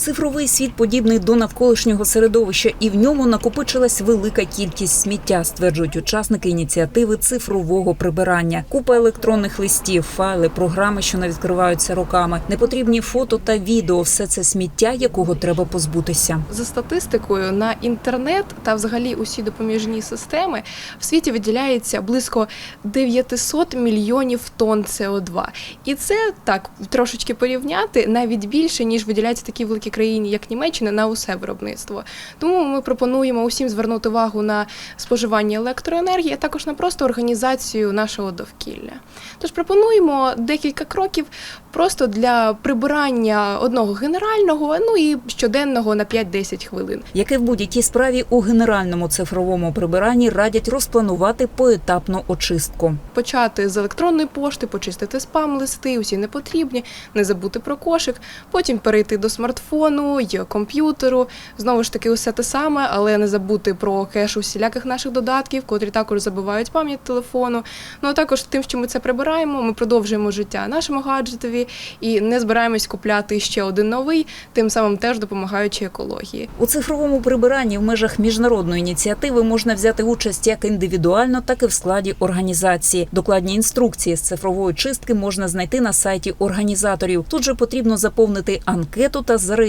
Цифровий світ подібний до навколишнього середовища, і в ньому накопичилась велика кількість сміття, стверджують учасники ініціативи цифрового прибирання. Купа електронних листів, файли, програми, що не відкриваються роками, непотрібні фото та відео все це сміття, якого треба позбутися. За статистикою на інтернет та взагалі усі допоміжні системи в світі виділяється близько 900 мільйонів тонн СО2. І це так трошечки порівняти навіть більше ніж виділяється такі великі країні, як Німеччина, на усе виробництво. Тому ми пропонуємо усім звернути увагу на споживання електроенергії, а також на просто організацію нашого довкілля. Тож пропонуємо декілька кроків просто для прибирання одного генерального, ну і щоденного на 5-10 хвилин. Як і в будь-якій справі у генеральному цифровому прибиранні радять розпланувати поетапну очистку. Почати з електронної пошти, почистити спам-листи, усі непотрібні, не забути про кошик, потім перейти до смартфону, й комп'ютеру. Знову ж таки, усе те саме, але не забути про кеш усіляких наших додатків, котрі також забивають пам'ять телефону. Ну а також тим, що ми це прибираємо, ми продовжуємо життя нашому гаджетові і не збираємось купляти ще один новий, тим самим теж допомагаючи екології. У цифровому прибиранні в межах міжнародної ініціативи можна взяти участь як індивідуально, так і в складі організації. Докладні інструкції з цифрової чистки можна знайти на сайті організаторів. Тут же потрібно заповнити анкету та зареєструвати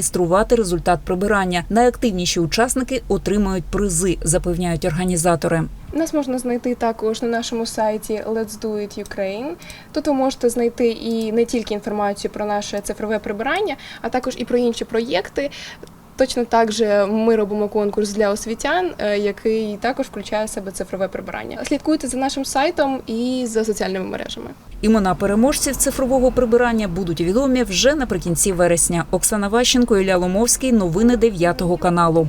результат прибирання. Найактивніші учасники отримають призи, запевняють організатори. Нас можна знайти також на нашому сайті Let's Do It Ukraine. Тут ви можете знайти і не тільки інформацію про наше цифрове прибирання, а також і про інші проєкти. Точно так же ми робимо конкурс для освітян, е, який також включає в себе цифрове прибирання. Слідкуйте за нашим сайтом і за соціальними мережами. Імена переможців цифрового прибирання будуть відомі вже наприкінці вересня. Оксана Ващенко, Ілля Ломовський. Новини 9 каналу.